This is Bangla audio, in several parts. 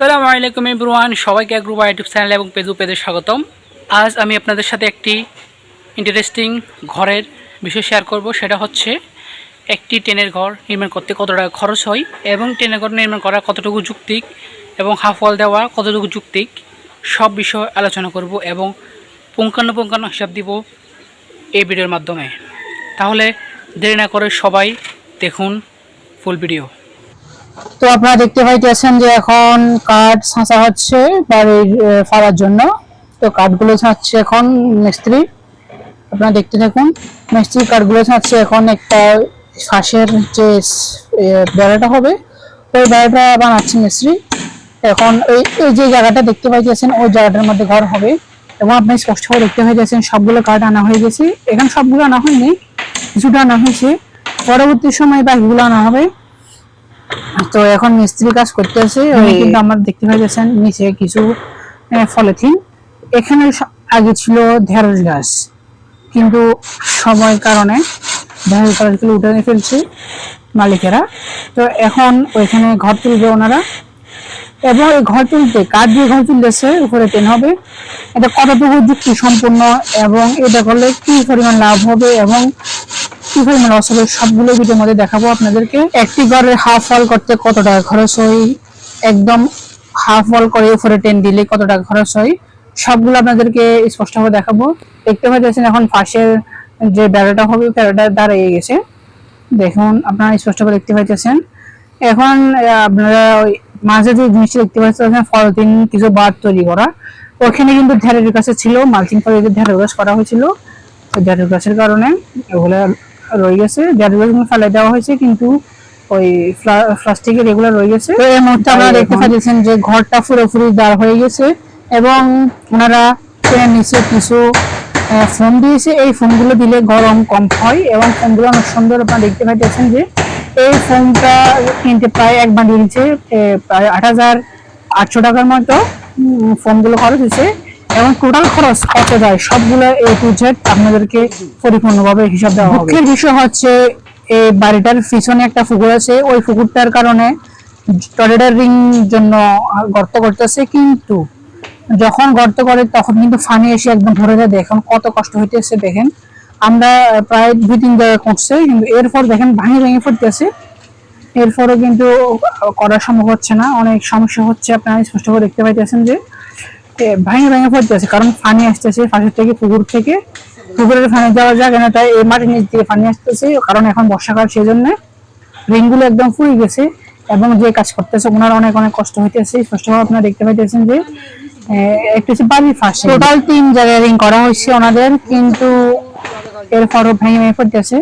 সালামু আলাইকুম ইব্রুয়ান সবাইকে গ্রুপ ইউটিউব চ্যানেল এবং পেজু পেজে স্বাগতম। আজ আমি আপনাদের সাথে একটি ইন্টারেস্টিং ঘরের বিষয় শেয়ার করব। সেটা হচ্ছে একটি টেনের ঘর নির্মাণ করতে কত টাকা খরচ হয় এবং টেনের ঘর নির্মাণ করা কতটুকু যুক্তিক এবং হাফ ওয়াল দেওয়া কতটুকু যুক্তিক সব বিষয় আলোচনা করব এবং পুঙ্খানুপুঙ্খানু হিসাব দিব এই ভিডিওর মাধ্যমে। তাহলে দেরি না করে সবাই দেখুন ফুল ভিডিও তো আপনারা দেখতে পাইতেছেন যে এখন কাঠ ছাঁচা হচ্ছে বাড়ির ফাড়ার জন্য। তো কাঠগুলো ছাঁচছে এখন মিস্ত্রি। আপনারা দেখতে থাকুন মিস্ত্রি কাঠগুলো ছাঁচছে এখন একটা ফাঁসের যে বেড়াটা হবে, ওই বেড়াটা বানাচ্ছে মিস্ত্রি। এখন এই এই যে জায়গাটা দেখতে পাইতেছেন, ওই জায়গাটার মধ্যে ঘর হবে। এবং আপনি স্পষ্ট করে দেখতে পাইতেছেন, সবগুলো কাঠ আনা হয়ে গেছে। এখানে সবগুলো আনা হয়নি, কিছুটা আনা হয়েছে। পরবর্তী সময় বাকিগুলো আনা হবে। তো এখন মিস্ত্রি কাজ করতেছে কিন্তু আমার দেখতে পাইতেছেন নিচে কিছু ফলেথিন এখানে আগে ছিল ঢেঁড়স গাছ কিন্তু সময়ের কারণে ঢেঁড়স গাছগুলো উঠে ফেলছে মালিকেরা। তো এখন ওইখানে ঘর তুলবে ওনারা। এবং এই ঘর তুলতে কাঠ দিয়ে ঘর তুলতেছে উপরে টেন হবে। এটা কতটুকু যুক্তি সম্পূর্ণ এবং এটা করলে কি পরিমাণ লাভ হবে এবং পরিমাণ লস হবে সবগুলো ভিডিওর মধ্যে দেখাবো আপনাদেরকে। একটি ঘরের হাফ ওয়াল করতে কত টাকা খরচ হয়? একদম হাফ ওয়াল করে উপরে টেন দিলে কত টাকা খরচ হয়? সবগুলো আপনাদেরকে স্পষ্টভাবে দেখাবো। দেখতে পাচ্ছেন এখন পাশের যে বেড়াটা হবে, বেড়াটা দাঁড়িয়ে গেছে। দেখুন, আপনারা স্পষ্টভাবে দেখতে পাইতেছেন এখন আপনারা ওই মাঝে যে জিনিসটা দেখতে পাচ্ছেন ফলতিন কিছু বার তৈরি করা। ওখানে কিন্তু ঢেঁড়ের কাছে ছিল, মালচিং করে ঢেঁড়ের গাছ করা হয়েছিল। ঢেঁড়ের গাছের কারণে ওগুলা রয়ে গেছে। গাছ ফেলে দেওয়া হয়েছে কিন্তু ওই প্লাস্টিকের এগুলো রয়ে গেছে। তো এই মুহূর্তে আপনারা দেখতে পাচ্ছেন যে ঘরটা পুরোপুরি দাঁড় হয়ে গেছে এবং ওনারা নিচে কিছু ফোন দিয়েছে। এই ফোনগুলো দিলে গরম কম হয় এবং ফোনগুলো অনেক সুন্দর আপনারা দেখতে পাচ্ছেন যে এই ফোনটা কিনতে প্রায় এক বান্ডিল প্রায় আট হাজার আটশো টাকার মতো ফোনগুলো খরচ হয়েছে। এবং টোটাল খরচ কত যায়? সবগুলো এ টু জেড আপনাদেরকে পরিপূর্ণভাবে হিসাব দেওয়া হবে। মুখ্যের বিষয় হচ্ছে, এই বাড়িটার পিছনে একটা পুকুর আছে। ওই পুকুরটার কারণে টয়লেটের রিং জন্য গর্ত করতেছে। কিন্তু যখন গর্ত করে, তখন কিন্তু ফানি এসে একদম ভরে যায়। দেখুন কত কষ্ট হইতেছে, দেখেন। আমরা প্রায় দুই তিন জায়গায় করছে কিন্তু এরপর দেখেন ভাঙে ভেঙে পড়তেছে। এরপরও কিন্তু করা সম্ভব হচ্ছে না। অনেক সমস্যা হচ্ছে। আপনারা স্পষ্ট করে দেখতে পাইতেছেন যে ভেঙে ভেঙে পড়তেছে কারণ ফানি আসতেছে পাশের থেকে, পুকুর থেকে। পুকুরের পানি যাওয়া যায় না তাই এই মাটির নিচ দিয়ে ফানি আসতেছে, কারণ এখন বর্ষাকাল সেই জন্য রিংগুলো একদম ফুয়ে গেছে এবং যে কাজ করতেছে, ওনার অনেক অনেক কষ্ট হইতেছে। স্পষ্টভাবে আপনারা দেখতে পাইতেছেন যে একটু হচ্ছে বাড়ির ফাঁসে। টোটাল তিন জায়গায় রিং করা হয়েছে ওনাদের, কিন্তু এরপরও ভেঙে ভেঙে পড়তেছে।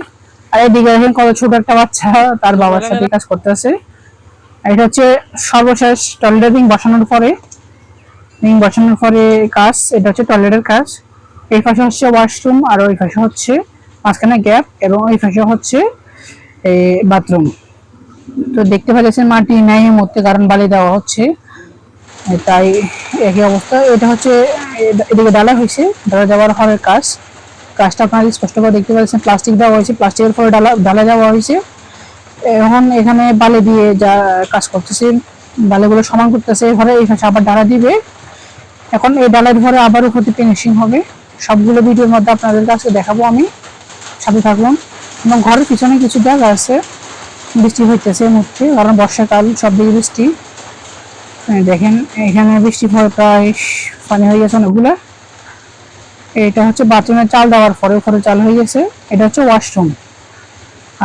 আর এদিকে দেখেন কত ছোট একটা বাচ্চা, তার বাবার সাথে কাজ করতেছে। এটা হচ্ছে সর্বশেষ টয়লেট রিং বসানোর পরে রিং বসানোর পরে কাজ এটা হচ্ছে টয়লেটের কাজ। এই পাশে হচ্ছে ওয়াশরুম আর ওই পাশে হচ্ছে মাঝখানে গ্যাপ এবং ওই পাশে হচ্ছে বাথরুম তো দেখতে পাচ্ছেন মাটি নাই মধ্যে কারণ বালি দেওয়া হচ্ছে। তাই একই অবস্থা। এটা হচ্ছে, এদিকে ডালা হয়েছে ডালা দেওয়ার হরের কাজ। কাজটা আপনারা স্পষ্ট করে দেখতে পাচ্ছেন প্লাস্টিক দেওয়া হয়েছে প্লাস্টিকের পরে ডালা ডালা দেওয়া হয়েছে। এখন এখানে বালি দিয়ে যা কাজ করতেছে, বালিগুলো সমান করতেছে এবারে এই পাশে আবার ডালা দিবে। এখন এই ডালের ঘরে আবারও প্রতি ফিনিশিং হবে। সবগুলো ভিডিওর মধ্যে আপনাদের কাছে দেখাবো আমি। সাথে থাকুন। এবং ঘরের পিছনে কিছু জায়গা আছে। বৃষ্টি হইতেছে এই মুহূর্তে, কারণ বর্ষাকাল, সব দিকে বৃষ্টি। দেখেন, এখানে বৃষ্টি পরে প্রায় পানি হয়ে গেছে অনেকগুলা। এটা হচ্ছে বাথরুমের চাল দেওয়ার পরে উপরে চাল হয়ে গেছে। এটা হচ্ছে ওয়াশরুম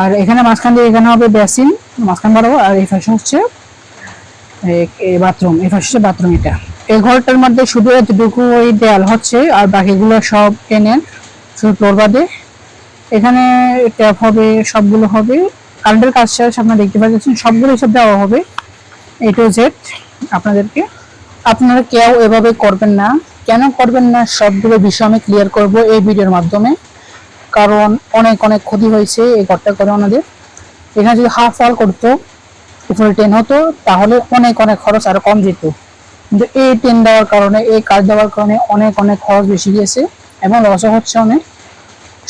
আর এখানে মাঝখান দিয়ে এখানে হবে বেসিন মাঝখান বাড়াবো আর এই পাশে হচ্ছে বাথরুম এই পাশে হচ্ছে বাথরুম এটা। এই ঘরটার মধ্যে শুধু এতটুকু ওই দেয়াল হচ্ছে, আর বাকিগুলো সব টেনের শুধু ফ্লোর বাদে। এখানে ট্যাপ হবে, সবগুলো হবে। কারেন্টের কাজ শেষ, আপনারা দেখতে পাচ্ছেন, সবগুলো সব দেওয়া হবে এ টু জেড আপনাদেরকে। আপনারা কেউ এভাবে করবেন না। কেন করবেন না, সবগুলো বিষয় আমি ক্লিয়ার করব এই ভিডিওর মাধ্যমে। কারণ অনেক অনেক ক্ষতি হয়েছে এই ঘরটা করে ওনাদের। এখানে যদি হাফ ওয়াল করতো, উপরে টেন হতো, তাহলে অনেক অনেক খরচ আরও কম যেত। কিন্তু এই টেন দেওয়ার কারণে, এই কাজ দেওয়ার কারণে অনেক অনেক খরচ বেশি গিয়েছে এবং লসও হচ্ছে অনেক।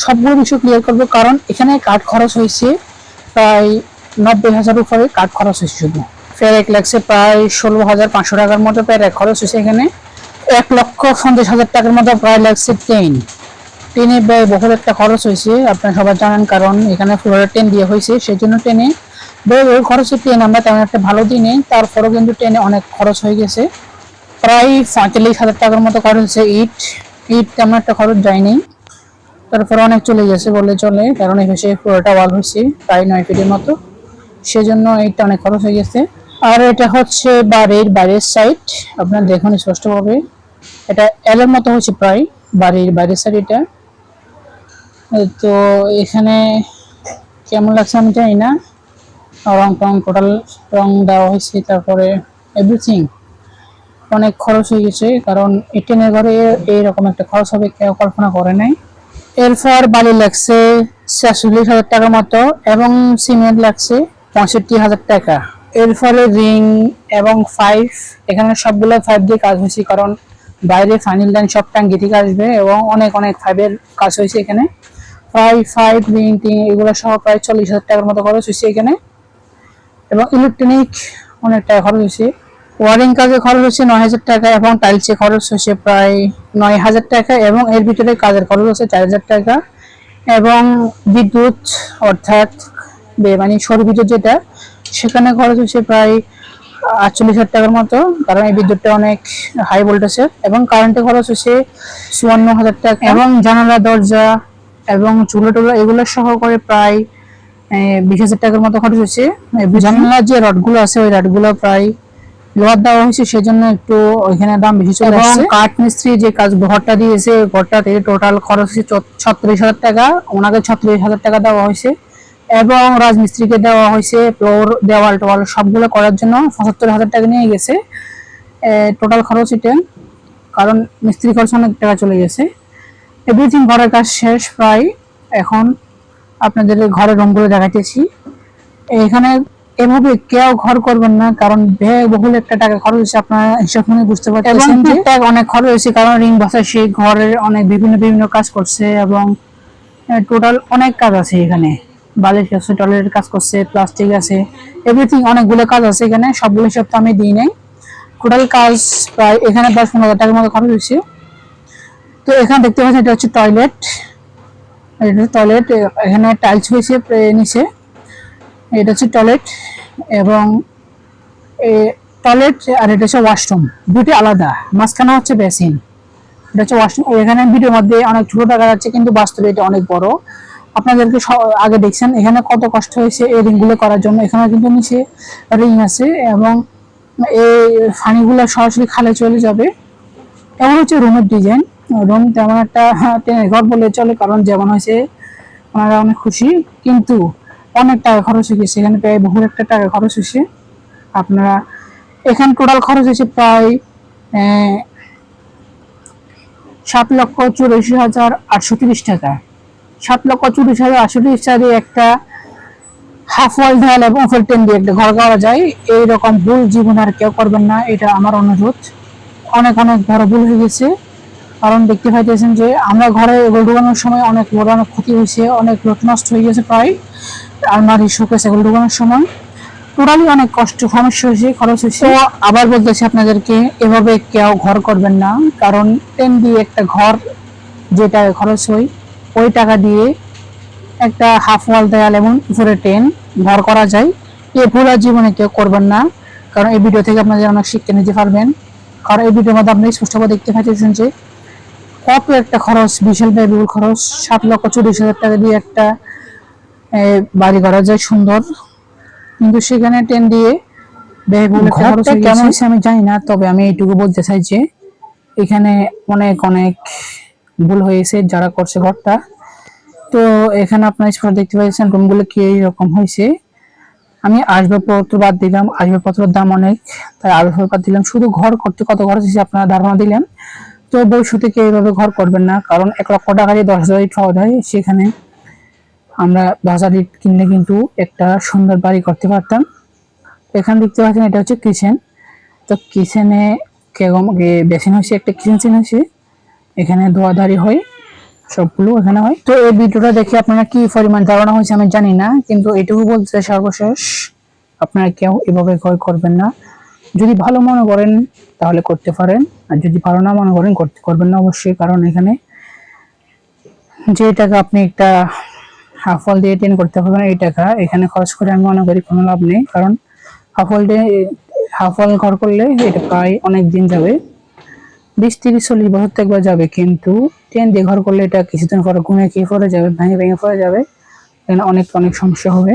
সবগুলো বিষয় ক্লিয়ার করব, কারণ এখানে কাঠ খরচ হয়েছে প্রায় নব্বই হাজার উপরে কাঠ খরচ হয়েছে শুধু। ফের এক লাগছে প্রায় ষোলো হাজার পাঁচশো টাকার মতো পেরেক খরচ হয়েছে এখানে। এক লক্ষ পঞ্চাশ হাজার টাকার মতো প্রায় লাগছে ট্রেন ট্রেনে ব্যয় বহুল একটা খরচ হয়েছে, আপনারা সবাই জানেন, কারণ এখানে ফ্লোরের ট্রেন দিয়ে হয়েছে সেই জন্য ট্রেনে ব্যয় বহুল খরচ হচ্ছে ট্রেন আমরা তেমন একটা ভালো দিনে, তারপরেও কিন্তু ট্রেনে অনেক খরচ হয়ে গেছে। প্রায় পঁয়তাল্লিশ হাজার টাকার মতো খরচ হচ্ছে ইট। ইট তেমন একটা খরচ যায়নি। তারপরে অনেক চলে গেছে বলে চলে, কারণ এই এসে পুরোটা ওয়াল হয়েছে, প্রায় নয় ফিটের মতো। সেজন্য এইটা অনেক খরচ হয়ে গেছে। আর এটা হচ্ছে বাড়ির বাইরের সাইড আপনার দেখুন স্পষ্টভাবে। এটা এলের মতো হচ্ছে প্রায়, বাড়ির বাইরের সাইড এটা। তো এখানে কেমন লাগছে আমি জানি না। রং টং টোটাল রং দেওয়া হয়েছে, তারপরে এভরিথিং অনেক খরচ হয়ে গেছে, কারণ এটেনের ঘরে এইরকম একটা খরচ হবে, কেউ কল্পনা করে নাই। এরপর বালি লাগছে ছেচল্লিশ হাজার টাকার মতো এবং সিমেন্ট লাগছে পঁয়ষট্টি হাজার টাকা। এর ফলে রিং এবং ফাইভ এখানে সবগুলো ফাইভ দিয়ে কাজ হয়েছে, কারণ বাইরে ফাইনাল লাইন সব টাঙ্গি থেকে আসবে এবং অনেক অনেক ফাইভের কাজ হয়েছে এখানে। প্রায় ফাইভ রিং, টিং, এগুলো সহ প্রায় চল্লিশ হাজার টাকার মতো খরচ হয়েছে এখানে। এবং ইলেকট্রনিক অনেক টাকা খরচ হয়েছে। ওয়ারিং কাজে খরচ হচ্ছে নয় হাজার টাকা এবং টাইলসে খরচ হচ্ছে প্রায় নয় হাজার টাকা এবং এর ভিতরে কাজের খরচ হচ্ছে চার হাজার টাকা এবং বিদ্যুৎ অর্থাৎ মানে সৌর বিদ্যুৎ যেটা, সেখানে খরচ হচ্ছে প্রায় আটচল্লিশ হাজার টাকার মতো, কারণ এই বিদ্যুৎটা অনেক হাই ভোল্টেজের এবং কারেন্টে খরচ হচ্ছে চুয়ান্ন হাজার টাকা এবং জানালা, দরজা এবং চুলো টুলো এগুলো সহ করে প্রায় বিশ হাজার টাকার মতো খরচ হচ্ছে। জানালার যে রডগুলো আছে, ওই রডগুলো প্রায় লোহার দেওয়া হয়েছে সেজন্য একটু ওইখানে দাম বেশি চলে এবং আসছে। কাঠ মিস্ত্রি যে কাজ ঘরটা দিয়েছে ওই ঘরটা থেকে টোটাল খরচ হচ্ছে ছত্রিশ হাজার টাকা ওনাকে ছত্রিশ হাজার টাকা দেওয়া হয়েছে। এবং রাজমিস্ত্রিকে দেওয়া হয়েছে ফ্লোর দেওয়াল টোয়াল সবগুলো করার জন্য পঁচাত্তর হাজার টাকা নিয়ে গেছে। টোটাল খরচ এটা কারণ মিস্ত্রি খরচ অনেক টাকা চলে গেছে। এভরিথিং ঘরের কাজ শেষ প্রায়। এখন আপনাদের ঘরের রুমগুলো দেখাতেছি এখানে এভাবে কেউ ঘর করবেন না কারণ ব্যয় বহুল একটা টাকা খরচ হচ্ছে আপনারা হিসাব মনে বুঝতে পারছেন টাকা অনেক খরচ হয়েছে কারণ রিং বসা সেই ঘরের অনেক বিভিন্ন বিভিন্ন কাজ করছে এবং টোটাল অনেক কাজ আছে এখানে। বালির কাজ টয়লেটের কাজ করছে প্লাস্টিক আছে এভরিথিং অনেকগুলো কাজ আছে এখানে সবগুলো হিসাব তো আমি দিই নাই। টোটাল কাজ প্রায় এখানে দশ পনেরো হাজার টাকার মতো খরচ হয়েছে। তো এখানে দেখতে পাচ্ছেন এটা হচ্ছে টয়লেট এটা টয়লেট এখানে টাইলস হয়েছে নিচে। এটা হচ্ছে টয়লেট এবং টয়লেট আর এটা হচ্ছে ওয়াশরুম দুটি আলাদা। মাঝখানে হচ্ছে বেসিন এটা হচ্ছে ওয়াশরুম এখানে ভিডিওর মধ্যে অনেক ছোট দেখা যাচ্ছে কিন্তু বাস্তবে এটা অনেক বড়। আপনাদেরকে আগে দেখছেন এখানে কত কষ্ট হয়েছে এই রিংগুলো করার জন্য। এখানে কিন্তু নিচে রিং আছে এবং এই ফানিগুলো সরাসরি খালে চলে যাবে। এমন হচ্ছে রুমের ডিজাইন রুম তেমন একটা হ্যাঁ, ঘর বলে চলে কারণ যেমন হয়েছে ওনারা অনেক খুশি। কিন্তু অনেক টাকা খরচ হয়ে গেছে। এখানে প্রায় বহু একটা টাকা খরচ হয়েছে। আপনারা এখানে টোটাল খরচ হয়েছে প্রায় সাত লক্ষ চুরাশি হাজার আটশো তিরিশ টাকা। সাত লক্ষ চুরিশ হাজার আটশো তিরিশ টাকা দিয়ে একটা হাফ ওয়াল দেয়াল এবং ফুল টেন দিয়ে একটা ঘর করা যায়। এইরকম ভুল জীবন আর কেউ করবেন না, এটা আমার অনুরোধ। অনেক অনেক বড় ভুল হয়ে গেছে। কারণ দেখতে পাইতেছেন যে আমরা ঘরে এগুলো ঢুকানোর সময় অনেক বড় অনেক ক্ষতি হয়েছে, অনেক নষ্ট হয়ে গেছে প্রায় আলমারি শোকেস এগুলো ঢুকানোর সময়। টোটালি অনেক কষ্ট, সমস্যা হয়েছে, খরচ হয়েছে। আবার বলতেছি আপনাদেরকে, এভাবে কেউ ঘর করবেন না, কারণ টেন দিয়ে একটা ঘর যে টাকা খরচ হয়, ওই টাকা দিয়ে একটা হাফ ওয়াল দেয়াল এবং উপরে টেন ঘর করা যায়। এ ভুল জীবনে কেউ করবেন না, কারণ এই ভিডিও থেকে আপনাদের অনেক শিক্ষা নিতে পারবেন। কারণ এই ভিডিওর মধ্যে আপনি স্পষ্টভাবে দেখতে পাচ্ছেন যে কত একটা খরচ বিশাল ব্যয়বহুল খরচ সাত লক্ষ চল্লিশ হাজার টাকা দিয়ে একটা বাড়ি করা যায় সুন্দর। কিন্তু সেখানে টেন দিয়ে ব্যয়বহুল খরচ কেমন হয়েছে আমি জানি না তবে আমি এইটুকু বলতে চাই যে এখানে অনেক অনেক ভুল হয়েছে যারা করছে ঘরটা। তো এখানে আপনার স্পট দেখতে পাচ্ছেন রুমগুলো কি রকম হয়েছে। আমি আসবাবপত্র বাদ দিলাম আসবাবপত্রের দাম অনেক তাই আসবাবপত্র বাদ দিলাম। শুধু ঘর করতে কত খরচ হয়েছে আপনারা ধারণা দিলেন? তো ভবিষ্যতে কেউ এইভাবে ঘর করবেন না, কারণ এক লক্ষ টাকা দিয়ে দশ হাজার ইট পাওয়া যায় সেখানে আমরা দশ হাজার ইট কিনলে কিন্তু একটা সুন্দর বাড়ি করতে পারতাম। এখানে দেখতে পাচ্ছেন এটা হচ্ছে কিচেন তো কিচেনে কেরকম বেসিন হয়েছে, একটা কিচেন সিন হয়েছে। এখানে ধোয়াধারি হয়, সবগুলো এখানে হয়। তো এই ভিডিওটা দেখে আপনারা কি পরিমাণ ধারণা হয়েছে আমি জানি না, কিন্তু এটুকু বলতে সর্বশেষ, আপনারা কেউ এভাবে ঘর করবেন না। যদি ভালো মনে করেন, তাহলে করতে পারেন। আর যদি ভালো না মনে করেন, করতে করবেন না অবশ্যই, কারণ এখানে যে টাকা আপনি একটা হাফ ওয়াল দিয়ে টেন করতে পারবেন, এই টাকা এখানে খরচ করে আমি মনে করি কোনো লাভ নেই। কারণ হাফ ওয়াল দিয়ে হাফ ওয়াল ঘর করলে এটা প্রায় অনেক দিন যাবে। বিশ, তিরিশ, চল্লিশ বছর তো একবার যাবে, কিন্তু টেন দিয়ে ঘর করলে এটা কিছুদিন পরে ঘুমিয়ে খেয়ে পড়ে যাবে, ভেঙে ভেঙে পড়ে যাবে। এখানে অনেক অনেক সমস্যা হবে।